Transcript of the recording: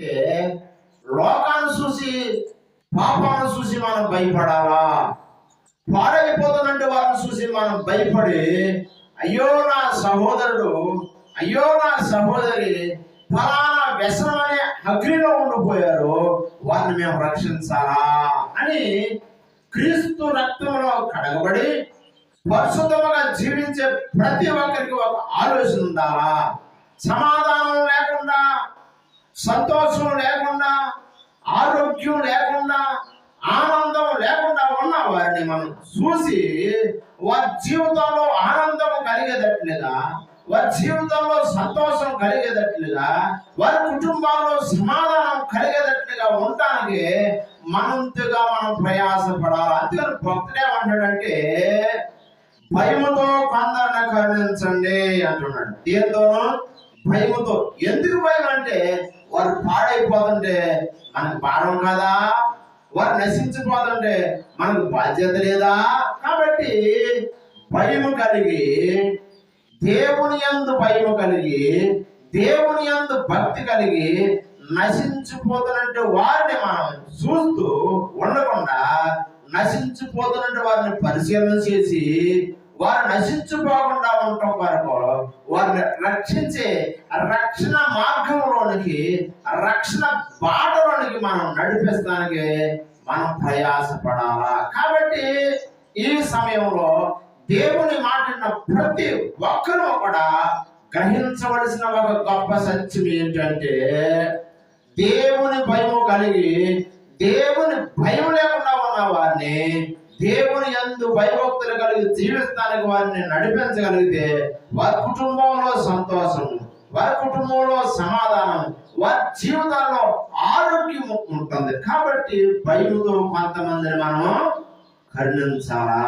అంటే లోకాన్ని చూసి పాపాలను చూసి మనం భయపడాలా? పాడైపోతున్నట్టు వారిని చూసి మనం భయపడి అయ్యో నా సహోదరుడు అయ్యో నా సహోదరి ఫలానా వ్యసనం అనే అగ్నిలో ఉండిపోయారు వారిని మేము రక్షించాలా? అని క్రీస్తు రక్తంలో కడగబడి పరిశుద్ధముగా జీవించే ప్రతి ఒక్కరికి ఒక ఆలోచన ఉండాలా? సమాధానం సంతోషం లేకుండా ఆరోగ్యం లేకుండా ఆనందం లేకుండా ఉన్న వారిని మనం చూసి వారి జీవితంలో ఆనందం కలిగేటట్లుగా వారి జీవితంలో సంతోషం కలిగేటట్లుగా వారి కుటుంబాల్లో సమాధానం కలిగేటట్లుగా ఉండటానికి మనంతగా మనం ప్రయాసపడాలి. అందుకని భక్తుడు ఏమంటాడంటే భయముతో కొందరిని కరుణించండి అంటున్నాడు. దీంతో భయముతో ఎందుకు భయం అంటే వారు పాడైపోతుంటే మనకు భారం కదా? వారు నశించిపోతుంటే మనకు బాధ్యత లేదా? కాబట్టి భయము కలిగి దేవుని యందు భయము కలిగి దేవుని యందు భక్తి కలిగి నశించిపోతున్నట్టు వారిని మనం చూస్తూ ఉండకుండా నశించిపోతున్నట్టు వారిని పరిశీలన చేసి వారు నశించుకోకుండా ఉండటం వరకు వారిని రక్షించే రక్షణ మార్గంలోనికి రక్షణ బాటలోనికి మనం నడిపిస్తానికి మనం ప్రయాసపడాలా? కాబట్టి ఈ సమయంలో దేవుని మాటిన ప్రతి ఒక్కరూ కూడా గ్రహించవలసిన ఒక గొప్ప సత్యం ఏంటంటే దేవుని భయము కలిగి దేవుని భయం లేకుండా ఉన్న వారిని దేవుని యందు భయభక్తులు కలిగి జీవిస్తానికి వారిని నడిపించగలిగితే వారి కుటుంబంలో సంతోషం వారి కుటుంబంలో సమాధానం వారి జీవితాల్లో ఆరోగ్యం ఉంటుంది. కాబట్టి భయముతో కొంతమందిని మనం కరుణించాలా?